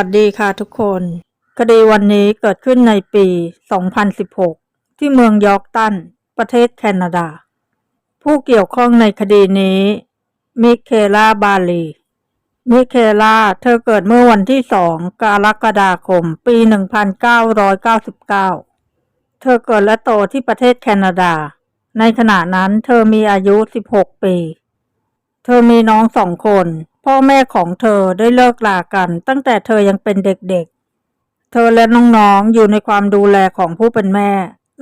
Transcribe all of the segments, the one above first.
สวัสดีค่ะทุกคน คดีวันนี้เกิดขึ้นในปี 2016 ที่เมืองยอร์กตัน ประเทศแคนาดา ผู้เกี่ยวข้องในคดีนี้ มิเคลาบาลี มิเคลาเธอเกิดเมื่อวันที่ 2 กรกฎาคม ปี 1999 เธอเกิดและโตที่ประเทศแคนาดา ในขณะนั้นเธอมีอายุ 16 ปี เธอมีน้องสองคน พ่อแม่ของเธอได้เลิกลากันตั้งแต่เธอยังเป็นเด็กๆ เธอและน้องๆอยู่ในความดูแลของผู้เป็นแม่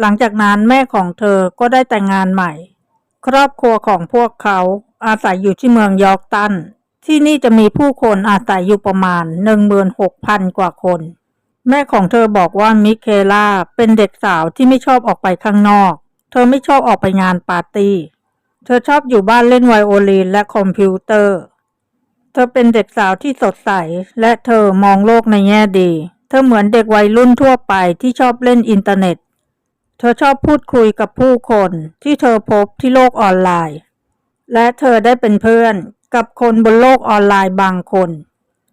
หลังจากนั้นแม่ของเธอก็ได้แต่งงานใหม่ ครอบครัวของพวกเขาอาศัยอยู่ที่เมืองยอร์กตัน ที่นี่จะมีผู้คนอาศัยอยู่ประมาณ 16,000 กว่าคน แม่ของเธอบอกว่ามิเคล่าเป็นเด็กสาวที่ไม่ชอบออกไปข้างนอก เธอไม่ชอบออกไปงานปาร์ตี้ เธอชอบอยู่บ้านเล่นไวโอลินและคอมพิวเตอร์ เธอเป็นเด็กสาวที่สดใส และเธอมองโลกในแง่ดี เธอเหมือนเด็กวัยรุ่นทั่วไปที่ชอบเล่นอินเทอร์เน็ต เธอชอบพูดคุยกับผู้คนที่เธอพบที่โลกออนไลน์ และเธอได้เป็นเพื่อนกับคนบนโลกออนไลน์บางคน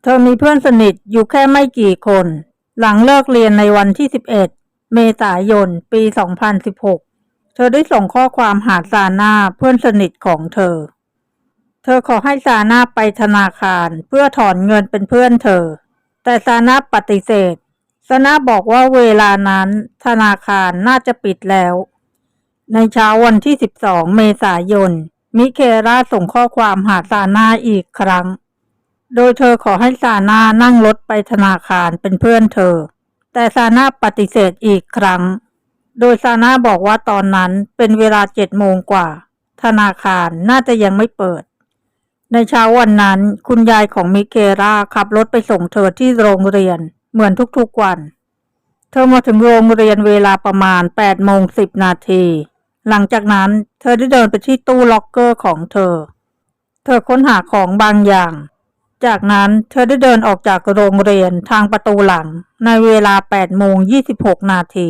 เธอมีเพื่อนสนิทอยู่แค่ไม่กี่คน หลังเลิกเรียนในวันที่ 11 เมษายน ปี 2016 เธอได้ส่งข้อความหาซาน่าเพื่อนสนิทของเธอ เธอขอให้ซาน่าไปธนาคารเพื่อถอนเงินเป็นเพื่อนเธอ แต่ซาน่าปฏิเสธซาน่าบอกว่าเวลานั้นธนาคารน่าจะปิดแล้ว ในเช้าวันที่ 12 เมษายน มิเคราส่งข้อความหาซาน่าอีกครั้ง โดยเธอขอให้ซาน่านั่งรถไปธนาคารเป็นเพื่อนเธอ แต่ซาน่าปฏิเสธอีกครั้ง โดยซาน่าบอกว่าตอนนั้นเป็นเวลาเจ็ดโมงกว่า ธนาคารน่าจะยังไม่เปิด ในเช้าวันนั้น คุณยายของมิเคราขับรถไปส่งเธอที่โรงเรียน เหมือนทุกๆวัน เธอมาถึงโรงเรียนเวลาประมาณ8โมง10 นาที หลังจากนั้นเธอได้เดินไปที่ตู้ล็อกเกอร์ของเธอ เธอค้นหาของบางอย่าง จากนั้นเธอได้เดินออกจากโรงเรียนทางประตูหลังในเวลา8โมง26 นาที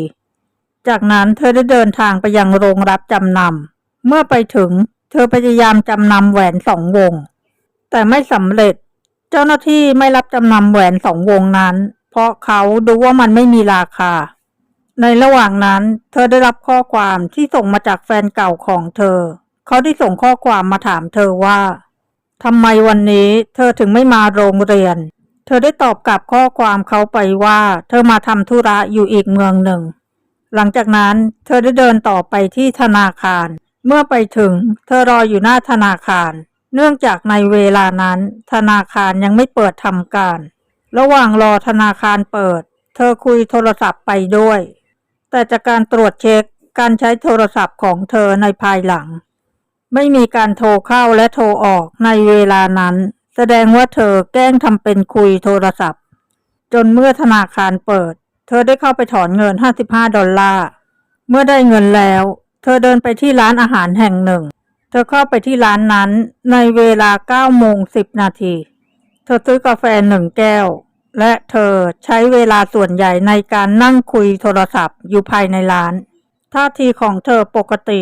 จากนั้นเธอได้เดินทางไปยังโรงรับจำนำเมื่อไปถึง เธอพยายามจำนำแหวนสองวง แต่ไม่สำเร็จ เจ้าหน้าที่ไม่รับจำนำแหวนสองวงนั้น เพราะเขาดูว่ามันไม่มีราคา ในระหว่างนั้น เธอได้รับข้อความที่ส่งมาจากแฟนเก่าของเธอ เขาได้ส่งข้อความมาถามเธอว่าทำไมวันนี้เธอถึงไม่มาโรงเรียน เธอได้ตอบกลับข้อความเขาไปว่า เธอมาทำธุระอยู่อีกเมืองหนึ่ง หลังจากนั้นเธอได้เดินต่อไปที่ธนาคาร เมื่อไปถึง เธอรออยู่หน้าธนาคาร เนื่องจากในเวลานั้น ธนาคารยังไม่เปิดทำการ ระหว่างรอธนาคารเปิด เธอคุยโทรศัพท์ไปด้วย แต่จากการตรวจเช็คการใช้โทรศัพท์ของเธอในภายหลัง ไม่มีการโทรเข้าและโทรออกในเวลานั้น แสดงว่าเธอแกล้งทำเป็นคุยโทรศัพท์ จนเมื่อธนาคารเปิด เธอได้เข้าไปถอนเงิน 55 ดอลลาร์ เมื่อได้เงินแล้ว เธอเดินไปที่ร้านอาหารแห่งหนึ่ง ธอเข้าไปที่ร้านนั้นในเวลา9โมง10นาที เธอซื้อกาแฟหนึ่งแก้ว และเธอใช้เวลาส่วนใหญ่ในการนั่งคุยโทรศัพท์อยู่ภายในร้าน ท่าทีของเธอปกติ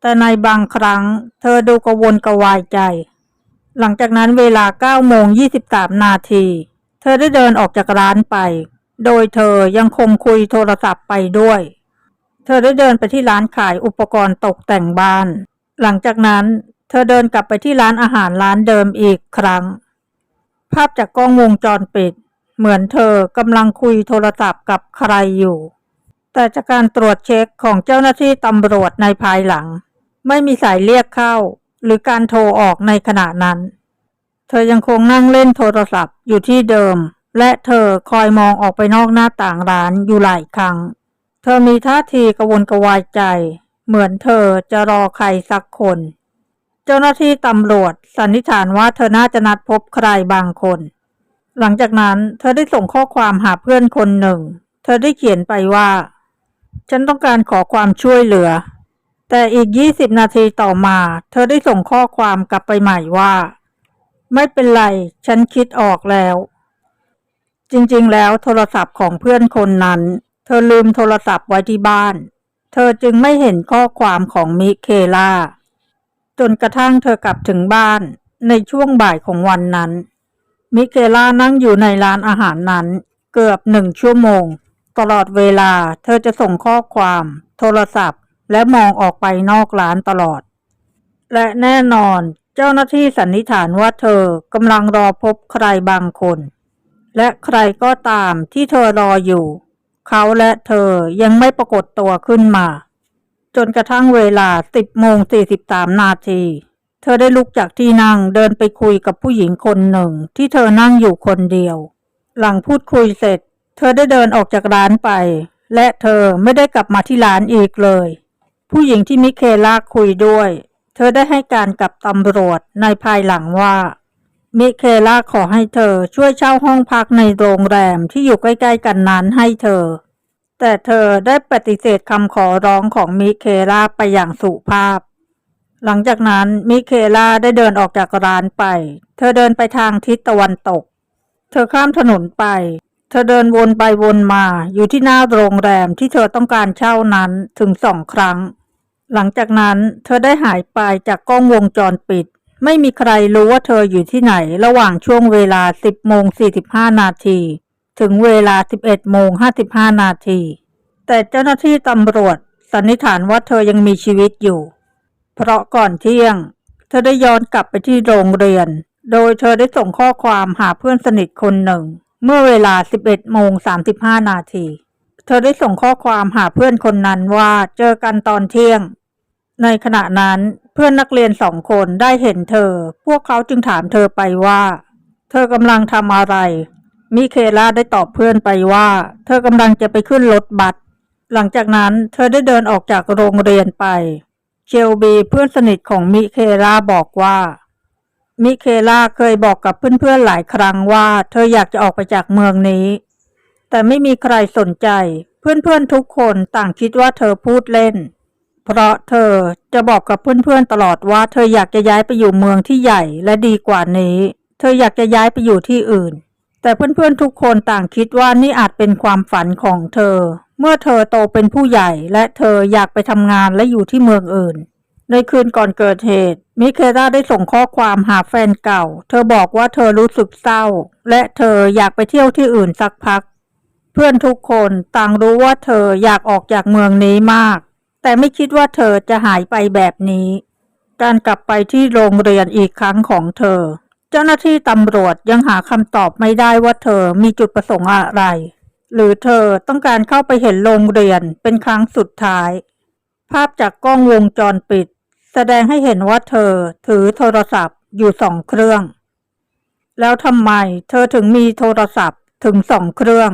แต่ในบางครั้งเธอดูกระวนกระวายใจ หลังจากนั้นเวลา9โมง23นาที เธอได้เดินออกจากร้านไป โดยเธอยังคงคุยโทรศัพท์ไปด้วย เธอได้เดินไปที่ร้านขายอุปกรณ์ตกแต่งบ้าน หลังจากนั้น เธอเดินกลับไปที่ร้านอาหารร้านเดิมอีกครั้ง ภาพจากกล้องวงจรปิด เหมือนเธอกำลังคุยโทรศัพท์กับใครอยู่ แต่จากการตรวจเช็คของเจ้าหน้าที่ตำรวจในภายหลัง ไม่มีสายเรียกเข้า หรือการโทรออกในขณะนั้น เธอยังคงนั่งเล่นโทรศัพท์อยู่ที่เดิม และเธอคอยมองออกไปนอกหน้าต่างร้านอยู่หลายครั้ง เธอมีท่าทีกระวนกระวายใจ เหมือนเธอจะรอใครสักคน เจ้าหน้าที่ตำรวจสันนิษฐานว่าเธอน่าจะนัดพบใครบางคน หลังจากนั้นเธอได้ส่งข้อความหาเพื่อนคนหนึ่ง เธอได้เขียนไปว่า ฉันต้องการขอความช่วยเหลือ แต่อีก20นาทีต่อมา เธอได้ส่งข้อความกลับไปใหม่ว่า ไม่เป็นไร ฉันคิดออกแล้ว จริงๆ แล้วโทรศัพท์ของเพื่อนคนนั้น เธอลืมโทรศัพท์ไว้ที่บ้าน เธอจึงไม่เห็นข้อความของมิเคล่า จนกระทั่งเธอกลับถึงบ้านในช่วงบ่ายของวันนั้น มิเคล่านั่งอยู่ในร้านอาหารนั้น เกือบหนึ่งชั่วโมง ตลอดเวลาเธอจะส่งข้อความ โทรศัพท์ และมองออกไปนอกร้านตลอด และแน่นอนเจ้าหน้าที่สันนิษฐานว่าเธอกำลังรอพบใครบางคน และใครก็ตามที่เธอรออยู่ เขาและเธอยังไม่ปรากฏตัวขึ้นมา จนกระทั่งเวลา10โมง43นาที เธอได้ลุกจากที่นั่งเดินไปคุยกับผู้หญิงคนหนึ่ง ที่เธอนั่งอยู่คนเดียว หลังพูดคุยเสร็จ เธอได้เดินออกจากร้านไป และเธอไม่ได้กลับมาที่ร้านอีกเลย ผู้หญิงที่มิเคลาคุยด้วย เธอได้ให้การกับตำรวจในภายหลังว่า มิเคล่าขอให้เธอช่วยเช่าห้องพักในโรงแรมที่อยู่ใกล้ๆกันนั้นให้เธอ แต่เธอได้ปฏิเสธคำขอร้องของมิเคล่าไปอย่างสุภาพ หลังจากนั้นมิเคล่าได้เดินออกจากร้านไป เธอเดินไปทางทิศตะวันตก เธอข้ามถนนไป เธอเดินวนไปวนมาอยู่ที่หน้าโรงแรมที่เธอต้องการเช่านั้นถึงสองครั้ง หลังจากนั้นเธอได้หายไปจากกล้องวงจรปิด ไม่มีใครรู้ว่าเธออยู่ที่ไหนระหว่างช่วงเวลา 10โมง45 นาที ถึงเวลา 11โมง55 นาที แต่เจ้าหน้าที่ตำรวจสันนิษฐานว่าเธอยังมีชีวิตอยู่ เพราะก่อนเที่ยง เธอได้ย้อนกลับไปที่โรงเรียน โดยเธอได้ส่งข้อความหาเพื่อนสนิทคนหนึ่ง เมื่อเวลา 11โมง35 นาที เธอได้ส่งข้อความหาเพื่อนคนนั้นว่าเจอกันตอนเที่ยง ในขณะนั้นเพื่อนนักเรียนสองคนได้เห็นเธอ พวกเขาจึงถามเธอไปว่า เธอกำลังทำอะไร มิเคล่าได้ตอบเพื่อนไปว่า เธอกำลังจะไปขึ้นรถบัส หลังจากนั้นเธอได้เดินออกจากโรงเรียนไป เชลบีเพื่อนสนิทของมิเคล่าบอกว่า มิเคล่าเคยบอกกับเพื่อนๆหลายครั้งว่า เธออยากจะออกไปจากเมืองนี้ แต่ไม่มีใครสนใจ เพื่อนๆทุกคนต่างคิดว่าเธอพูดเล่น เพราะเธอจะบอกกับเพื่อนๆตลอดว่าเธออยากจะย้ายไปอยู่เมืองที่ใหญ่และดีกว่านี้ เธออยากจะย้ายไปอยู่ที่อื่น แต่เพื่อนๆทุกคนต่างคิดว่านี่อาจเป็นความฝันของเธอ เมื่อเธอโตเป็นผู้ใหญ่และเธออยากไปทำงานและอยู่ที่เมืองอื่น ในคืนก่อนเกิดเหตุ มิเคล่าได้ส่งข้อความหาแฟนเก่า เธอบอกว่าเธอรู้สึกเศร้า และเธออยากไปเที่ยวที่อื่นสักพัก เพื่อนทุกคนต่างรู้ว่าเธออยากออกจากเมืองนี้มาก แต่ไม่คิดว่าเธอจะหายไปแบบนี้ การกลับไปที่โรงเรียนอีกครั้งของเธอ เจ้าหน้าที่ตำรวจยังหาคำตอบไม่ได้ว่าเธอมีจุดประสงค์อะไร หรือเธอต้องการเข้าไปเห็นโรงเรียนเป็นครั้งสุดท้าย ภาพจากกล้องวงจรปิด แสดงให้เห็นว่าเธอถือโทรศัพท์อยู่สองเครื่อง แล้วทำไมเธอถึงมีโทรศัพท์ถึงสองเครื่อง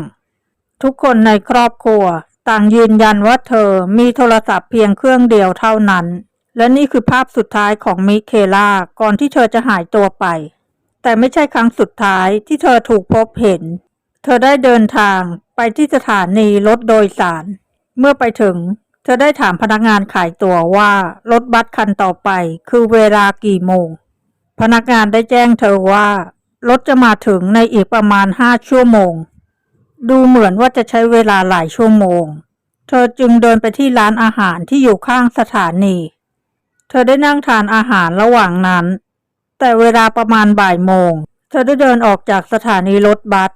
ทุกคนในครอบครัว ต่างยืนยันว่าเธอมีโทรศัพท์เพียงเครื่องเดียวเท่านั้น และนี่คือภาพสุดท้ายของมิเคล่าก่อนที่เธอจะหายตัวไป แต่ไม่ใช่ครั้งสุดท้ายที่เธอถูกพบเห็น เธอได้เดินทางไปที่สถานีรถโดยสาร เมื่อไปถึง เธอได้ถามพนักงานขายตั๋วว่ารถบัสคันต่อไป คือเวลากี่โมง พนักงานได้แจ้งเธอว่ารถจะมาถึงในอีกประมาณห้าชั่วโมง ดูเหมือนว่าจะใช้เวลาหลายชั่วโมง เธอจึงเดินไปที่ร้านอาหารที่อยู่ข้างสถานี เธอได้นั่งทานอาหารระหว่างนั้น แต่เวลาประมาณบ่ายโมง เธอได้เดินออกจากสถานีรถบัส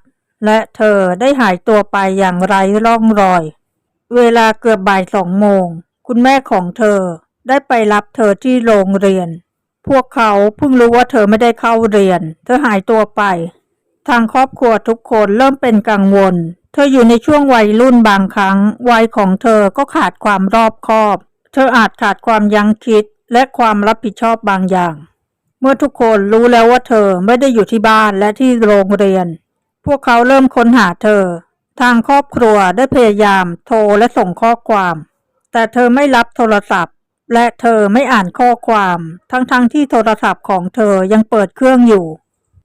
และเธอได้หายตัวไปอย่างไร้ร่องรอย เวลาเกือบบ่ายสองโมง คุณแม่ของเธอได้ไปรับเธอที่โรงเรียน พวกเขาเพิ่งรู้ว่าเธอไม่ได้เข้าเรียน เธอหายตัวไป ทางครอบครัวทุกคนเริ่มเป็นกังวล เธออยู่ในช่วงวัยรุ่นบางครั้ง วัยของเธอก็ขาดความรอบคอบ เธออาจขาดความยั้งคิดและความรับผิดชอบบางอย่าง เมื่อทุกคนรู้แล้วว่าเธอไม่ได้อยู่ที่บ้านและที่โรงเรียน พวกเขาเริ่มค้นหาเธอ ทางครอบครัวได้พยายามโทรและส่งข้อความ แต่เธอไม่รับโทรศัพท์ และเธอไม่อ่านข้อความ ทั้งๆทที่โทรศัพท์ของเธอยังเปิดเครื่องอยู่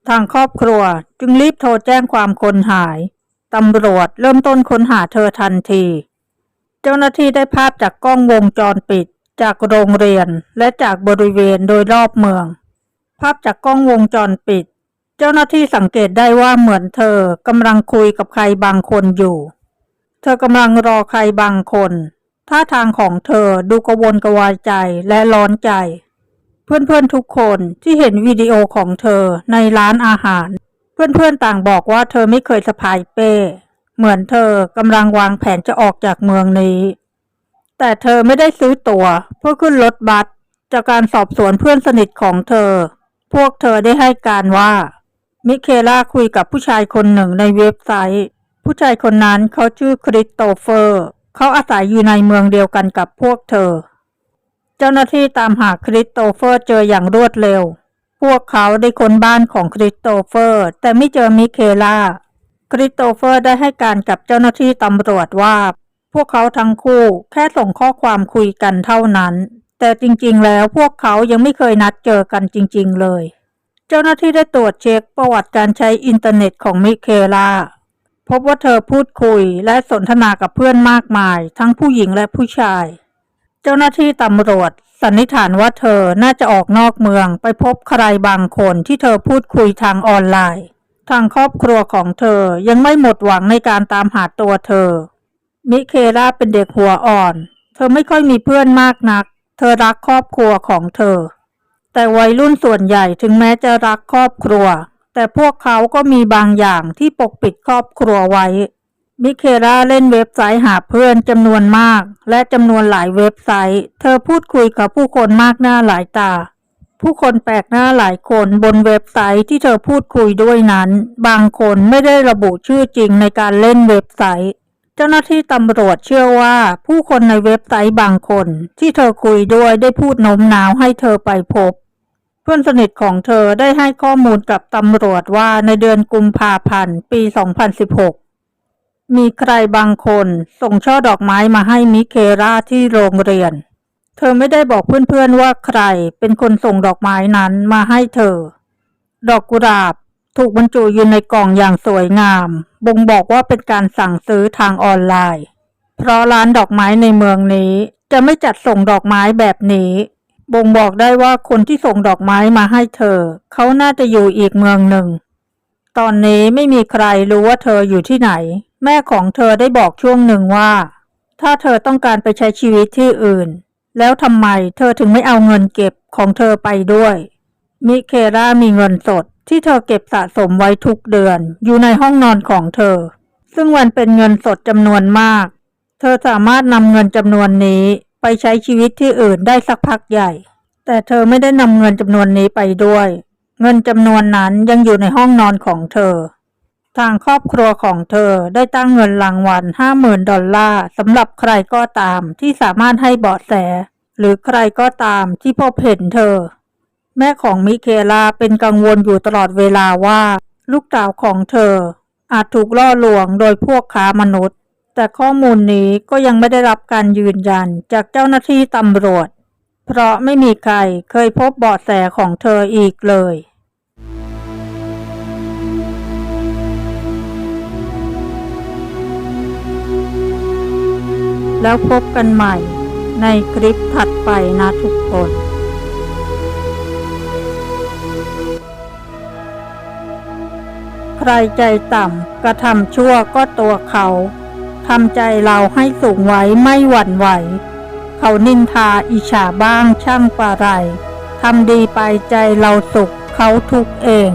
ทางครอบครัวจึงรีบโทรแจ้งความคนหาย ตำรวจเริ่มต้นค้นหาเธอทันที เจ้าหน้าที่ได้ภาพจากกล้องวงจรปิด จากโรงเรียนและจากบริเวณโดยรอบเมือง ภาพจากกล้องวงจรปิด เจ้าหน้าที่สังเกตได้ว่าเหมือนเธอกำลังคุยกับใครบางคนอยู่ เธอกำลังรอใครบางคน ท่าทางของเธอดูกระวนกระวายใจและร้อนใจ เพื่อนๆทุกคนที่เห็นวิดีโอของเธอในร้านอาหาร เพื่อนๆต่างบอกว่าเธอไม่เคยสะพายเป้ เหมือนเธอกำลังวางแผนจะออกจากเมืองนี้ แต่เธอไม่ได้ซื้อตั๋วเพื่อขึ้นรถบัสจากการสอบสวนเพื่อนสนิทของเธอ พวกเธอได้ให้การว่า มิเคล่าคุยกับผู้ชายคนหนึ่งในเว็บไซต์ ผู้ชายคนนั้นเขาชื่อคริสโตเฟอร์ เขาอาศัยอยู่ในเมืองเดียวกันกับพวกเธอ เจ้าหน้าที่ตามหาคริสโตเฟอร์เจออย่างรวดเร็ว พวกเขาได้ค้นบ้านของคริสโตเฟอร์ แต่ไม่เจอมิเคล่า คริสโตเฟอร์ได้ให้การกับเจ้าหน้าที่ตำรวจว่า พวกเขาทั้งคู่แค่ส่งข้อความคุยกันเท่านั้น แต่จริงๆ แล้วพวกเขายังไม่เคยนัดเจอกันจริง ๆ เลย เจ้าหน้าที่ได้ตรวจเช็คประวัติการใช้อินเทอร์เน็ตของมิเคล่าพบว่าเธอพูดคุยและสนทนากับเพื่อนมากมาย ทั้งผู้หญิงและผู้ชาย เจ้าหน้าที่ตำรวจ สันนิษฐานว่าเธอน่าจะออกนอกเมืองไปพบใครบางคนที่เธอพูดคุยทางออนไลน์ ทางครอบครัวของเธอยังไม่หมดหวังในการตามหาตัวเธอ มิเคล่าเป็นเด็กหัวอ่อน เธอไม่ค่อยมีเพื่อนมากนัก เธอรักครอบครัวของเธอ แต่วัยรุ่นส่วนใหญ่ถึงแม้จะรักครอบครัว แต่พวกเขาก็มีบางอย่างที่ปกปิดครอบครัวไว้ มิเคล่าเล่นเว็บไซต์หาเพื่อนจำนวนมาก และจำนวนหลายเว็บไซต์ เธอพูดคุยกับผู้คนมากหน้าหลายตา ผู้คนแปลกหน้าหลายคนบนเว็บไซต์ที่เธอพูดคุยด้วยนั้น บางคนไม่ได้ระบุชื่อจริงในการเล่นเว็บไซต์ เจ้าหน้าที่ตำรวจเชื่อว่า ผู้คนในเว็บไซต์บางคน ที่เธอคุยด้วยได้พูดโน้มน้าวให้เธอไปพบ เพื่อนสนิทของเธอได้ให้ข้อมูลกับตำรวจว่าในเดือนกุมภาพันธ์ปี 2016 มีใครบางคนส่งช่อดอกไม้มาให้มิเคราที่โรงเรียน เธอไม่ได้บอกเพื่อนๆว่าใครเป็นคนส่งดอกไม้นั้นมาให้เธอ ดอกกุหลาบถูกบรรจุอยู่ในกล่องอย่างสวยงาม บ่งบอกว่าเป็นการสั่งซื้อทางออนไลน์ เพราะร้านดอกไม้ในเมืองนี้จะไม่จัดส่งดอกไม้แบบนี้ บ่งบอกได้ว่าคนที่ส่งดอกไม้มาให้เธอ เขาน่าจะอยู่อีกเมืองหนึ่ง ตอนนี้ไม่มีใครรู้ว่าเธออยู่ที่ไหน แม่ของเธอได้บอกช่วงหนึ่งว่า ถ้าเธอต้องการไปใช้ชีวิตที่อื่น แล้วทำไมเธอถึงไม่เอาเงินเก็บของเธอไปด้วย มิเครามีเงินสดที่เธอเก็บสะสมไว้ทุกเดือน อยู่ในห้องนอนของเธอ ซึ่งมันเป็นเงินสดจำนวนมาก เธอสามารถนำเงินจำนวนนี้ไปใช้ชีวิตที่อื่นได้สักพักใหญ่ แต่เธอไม่ได้นำเงินจำนวนนี้ไปด้วย เงินจำนวนนั้นยังอยู่ในห้องนอนของเธอ ทางครอบครัวของเธอได้ตั้งเงินรางวัล 50,000 ดอลลาร์สำหรับใครก็ตามที่สามารถให้เบาะแส หรือใครก็ตามที่พบเห็นเธอ แม่ของมิเคลาเป็นกังวลอยู่ตลอดเวลาว่า ลูกสาวของเธอ อาจถูกล่อลวงโดยพวกค้ามนุษย์ แต่ข้อมูลนี้ก็ยังไม่ได้รับการยืนยันจากเจ้าหน้าที่ตำรวจ เพราะไม่มีใครเคยพบเบาะแสของเธออีกเลย แล้วพบกันใหม่ในคลิปถัดไปนะทุกคนใครใจต่ำกระทำชั่วก็ตัวเขาทำใจเราให้สูงไว้ไม่หวั่นไหว เขานินทาอิจฉาบ้างช่างปะไรทำดีไปใจเราสุขเขาทุกเอง